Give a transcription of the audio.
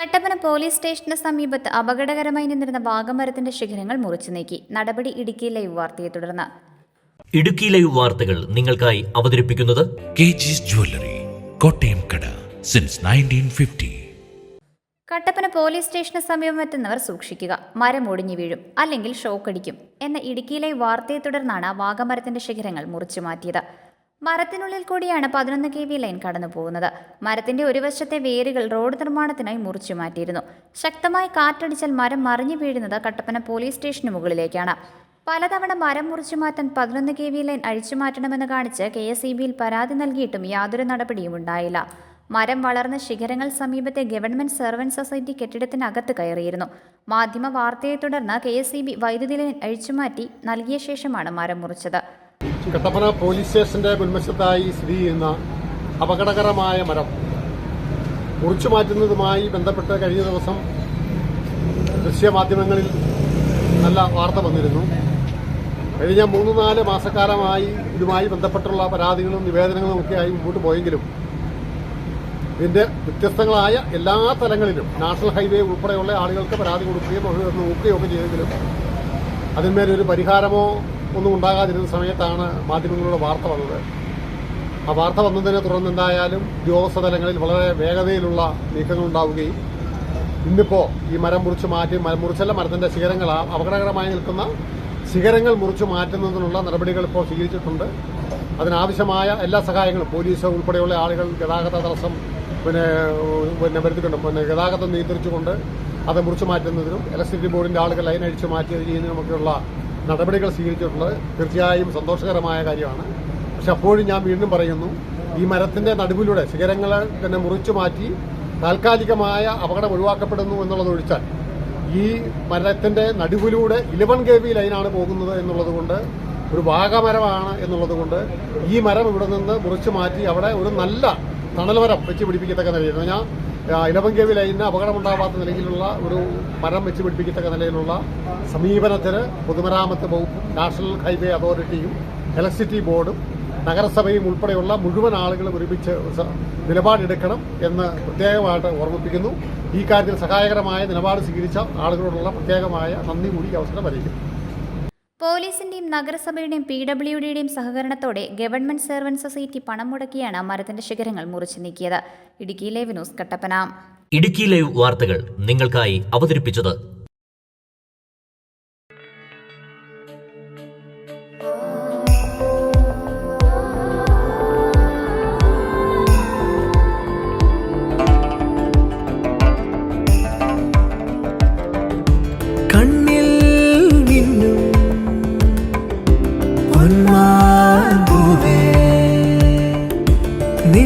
Kattappana police സ്റ്റേഷന് സമീപത്ത് അപകടകരമായി നിന്നിരുന്ന വാഗമരത്തിന്റെ ശിഖരങ്ങൾ മുറിച്ചു നീക്കി. നടപടി ഇടുക്കി ലൈവ് വാർത്തയെ തുടർന്ന്. ഇടുക്കി ലൈവ് വാർത്തകൾ നിങ്ങൾക്കായി അവതരിപ്പിക്കുന്നത് കെ ജിസ് ജ്വല്ലറി കോട്ടയം കട since nineteen fifty Kattappana police സ്റ്റേഷന് സമീപം എത്തുന്നവർ സൂക്ഷിക്കുക. മരം ഒടിഞ്ഞു വീഴും അല്ലെങ്കിൽ ഷോക്കടിക്കും എന്ന ഇടുക്കിയിലെ വാർത്തയെ തുടർന്നാണ് വാഗമരത്തിന്റെ ശിഖരങ്ങൾ മുറിച്ചു മാറ്റിയത്. മരത്തിനുള്ളിൽ കൂടിയാണ് പതിനൊന്ന് കെ വി ലൈൻ കടന്നു പോകുന്നത്. മരത്തിന്റെ ഒരു വശത്തെ വേരുകൾ റോഡ് നിർമ്മാണത്തിനായി മുറിച്ചു മാറ്റിയിരുന്നു. ശക്തമായി കാറ്റടിച്ചാൽ മരം മറിഞ്ഞു വീഴുന്നത് കട്ടപ്പന പോലീസ് സ്റ്റേഷന് മുകളിലേക്കാണ്. പലതവണ മരം മുറിച്ചു മാറ്റാൻ പതിനൊന്ന് കെ വി ലൈൻ അഴിച്ചു മാറ്റണമെന്ന് കാണിച്ച് കെ എസ് ഇ ബിയിൽ പരാതി നൽകിയിട്ടും യാതൊരു നടപടിയും ഉണ്ടായില്ല. മരം വളർന്ന ശിഖരങ്ങൾ സമീപത്തെ ഗവൺമെന്റ് സർവന്റ് സൊസൈറ്റി കെട്ടിടത്തിനകത്ത് കയറിയിരുന്നു. മാധ്യമ വാർത്തയെ തുടർന്ന് കെ എസ് ഇ ബി വൈദ്യുതി ലൈൻ അഴിച്ചുമാറ്റി നൽകിയ ശേഷമാണ് മരം മുറിച്ചത്. കട്ടപ്പന പോലീസ് സ്റ്റേഷന്റെ മുൻവശത്തായി സ്ഥിതി ചെയ്യുന്ന അപകടകരമായ മരം. മുറിച്ചു മാറ്റുന്നതുമായി ബന്ധപ്പെട്ട് കഴിഞ്ഞ ദിവസം ദൃശ്യമാധ്യമങ്ങളിൽ നല്ല വാർത്ത വന്നിരുന്നു. കഴിഞ്ഞ മൂന്ന് നാല് മാസക്കാലമായി ഇതുമായി ബന്ധപ്പെട്ടുള്ള പരാതികളും നിവേദനങ്ങളും ഒക്കെയായി മുമ്പോട്ട് പോയെങ്കിലും ഇതിന്റെ വ്യത്യസ്തങ്ങളായ എല്ലാ തലങ്ങളിലും നാഷണൽ ഹൈവേ ഉൾപ്പെടെയുള്ള ആളുകൾക്ക് പരാതി കൊടുക്കുകയും അവർ നോക്കുകയും ഒക്കെ ചെയ്തെങ്കിലും അതിന്മേലൊരു പരിഹാരമോ ഒന്നും ഉണ്ടാകാതിരുന്ന സമയത്താണ് മാധ്യമങ്ങളുടെ വാർത്ത വന്നത്. ആ വാർത്ത വന്നതിനെ തുടർന്ന് എന്തായാലും ഉദ്യോഗസ്ഥ തലങ്ങളിൽ വളരെ വേഗതയിലുള്ള നീക്കങ്ങൾ ഉണ്ടാവുകയും ഇന്നിപ്പോൾ ഈ മരം മുറിച്ച് മാറ്റി മരം മുറിച്ചല്ല മരത്തിന്റെ ശിഖരങ്ങൾ അപകടകരമായി നിൽക്കുന്ന ശിഖരങ്ങൾ മുറിച്ച് മാറ്റുന്നതിനുള്ള നടപടികൾ ഇപ്പോൾ സ്വീകരിച്ചിട്ടുണ്ട്. അതിനാവശ്യമായ എല്ലാ സഹായങ്ങളും പോലീസ് ഉൾപ്പെടെയുള്ള ആളുകൾ ഗതാഗത തടസ്സം പിന്നെ പിന്നെ വരുത്തിക്കൊണ്ട് പിന്നെ ഗതാഗതം നിയന്ത്രിച്ചുകൊണ്ട് അത് മുറിച്ചു മാറ്റുന്നതിനും ഇലക്ട്രിസിറ്റി ബോർഡിന്റെ ആളുകൾ ലൈൻ അഴിച്ചു മാറ്റി ചെയ്യുന്നതിനുമൊക്കെയുള്ള നടപടികൾ സ്വീകരിച്ചിട്ടുള്ളത് തീർച്ചയായും സന്തോഷകരമായ കാര്യമാണ്. പക്ഷെ അപ്പോഴും ഞാൻ വീണ്ടും പറയുന്നു ഈ മരത്തിന്റെ നടുവിലൂടെ ശിഖരങ്ങൾ തന്നെ മുറിച്ചു മാറ്റി താൽക്കാലികമായ അപകടം ഒഴിവാക്കപ്പെടുന്നു എന്നുള്ളത് ഒഴിച്ചാൽ ഈ മരത്തിന്റെ നടുവിലൂടെ ഇലവൻ കെ വി ലൈനാണ് പോകുന്നത് എന്നുള്ളത് കൊണ്ട് ഒരു വാഗമരമാണ് എന്നുള്ളത് കൊണ്ട് ഈ മരം ഇവിടെ നിന്ന് മുറിച്ചു മാറ്റി അവിടെ ഒരു നല്ല തണൽ മരം വെച്ച് പിടിപ്പിക്കത്തക്ക നിലയിൽ ഞാൻ ഇലവൻ കെ വി ലൈനിന് അപകടമുണ്ടാവാത്ത നിലയിലുള്ള ഒരു മരം വെച്ച് പിടിപ്പിക്കത്തക്ക നിലയിലുള്ള സമീപനത്തിന് പൊതുമരാമത്ത് വകുപ്പും നാഷണൽ ഹൈവേ അതോറിറ്റിയും ഇലക്ട്രിസിറ്റി ബോർഡും നഗരസഭയും ഉൾപ്പെടെയുള്ള മുഴുവൻ ആളുകളും ഒരുമിച്ച് നിലപാടെടുക്കണം എന്ന് പ്രത്യേകമായിട്ട് ഓർമ്മിപ്പിക്കുന്നു. ഈ കാര്യത്തിൽ സഹായകരമായ നിലപാട് സ്വീകരിച്ച ആളുകളോടുള്ള പ്രത്യേകമായ നന്ദി കൂടി അവസരം അറിയിക്കുന്നു. പോലീസിന്റെയും നഗരസഭയുടെയും പി ഡബ്ല്യു ഡിയുടെയും സഹകരണത്തോടെ ഗവൺമെന്റ് സർവന്റ് സൊസൈറ്റി പണം മുടക്കിയാണ് മരത്തിന്റെ ശിഖരങ്ങൾ മുറിച്ചു നീക്കിയത്. Idukki live news Kattappana. Idukki live വാർത്തകൾ നിങ്ങൾക്കായി അവതരിപ്പിച്ചത്